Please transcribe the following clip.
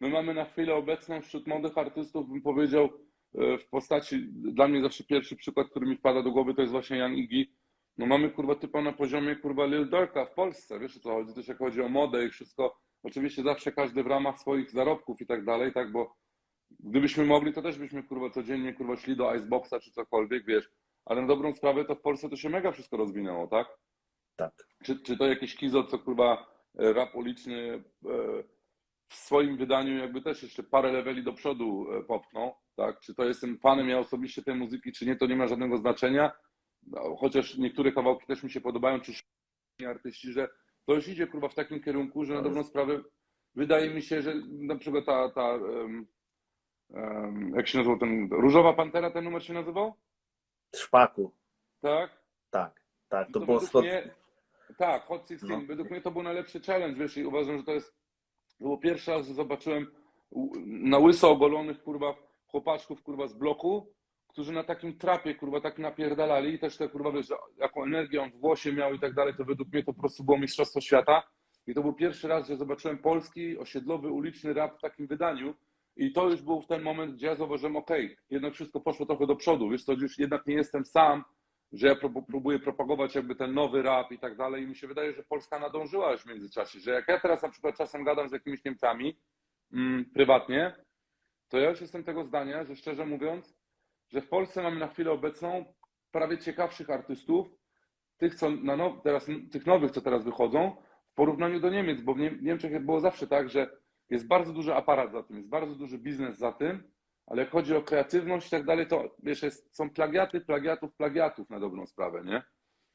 my mamy na chwilę obecną wśród młodych artystów, bym powiedział, e, w postaci, dla mnie zawsze pierwszy przykład, który mi wpada do głowy, to jest właśnie Jan Igi. No mamy kurwa typa na poziomie kurwa Lil Durka w Polsce, wiesz o co chodzi, też jak chodzi o modę i wszystko, oczywiście zawsze każdy w ramach swoich zarobków i tak dalej, tak, bo gdybyśmy mogli, to też byśmy kurwa codziennie kurwa szli do Iceboxa czy cokolwiek, wiesz, ale na dobrą sprawę to w Polsce to się mega wszystko rozwinęło, tak? Tak. Czy, czy to jakiś Kizo, co kurwa e, rap uliczny e, w swoim wydaniu jakby też jeszcze parę leveli do przodu e, popchnął, tak? Czy to jestem fanem ja osobiście tej muzyki, czy nie, to nie ma żadnego znaczenia, No, chociaż niektóre kawałki też mi się podobają, czy artyści, że to już idzie kurwa w takim kierunku, że na dobrą sprawę wydaje mi się, że na przykład ta, ta em, em, jak się nazywał ten, Różowa Pantera ten numer się nazywał? Szpaku. Tak? Tak, tak. To To było mnie, tak, Hot 16. No. Według mnie to był najlepszy challenge, wiesz, i uważam, że to jest, to było pierwszy raz, zobaczyłem na łyso ogolonych, kurwa, chłopaczków, kurwa, z bloku, którzy na takim trapie, kurwa, tak napierdalali i też te, kurwa, wiesz, jaką energię on w głosie miał i tak dalej, to według mnie to po prostu było mistrzostwo świata. I to był pierwszy raz, że zobaczyłem polski, osiedlowy, uliczny rap w takim wydaniu. I to już był w ten moment, gdzie ja zauważyłem, okej, jednak wszystko poszło trochę do przodu, wiesz co, już jednak nie jestem sam, że ja prób- próbuję propagować jakby ten nowy rap i tak dalej. I mi się wydaje, że Polska nadążyła już w międzyczasie, że jak ja teraz na przykład czasem gadam z jakimiś Niemcami mm, prywatnie, to ja już jestem tego zdania, że szczerze mówiąc, że w Polsce mamy na chwilę obecną prawie ciekawszych artystów, tych co now, teraz, tych nowych, co teraz wychodzą, w porównaniu do Niemiec, bo w Niem- Niemczech było zawsze tak, że jest bardzo duży aparat za tym, jest bardzo duży biznes za tym, ale jak chodzi o kreatywność i tak dalej, to wiesz, jest, są plagiaty, plagiatów, plagiatów na dobrą sprawę, nie?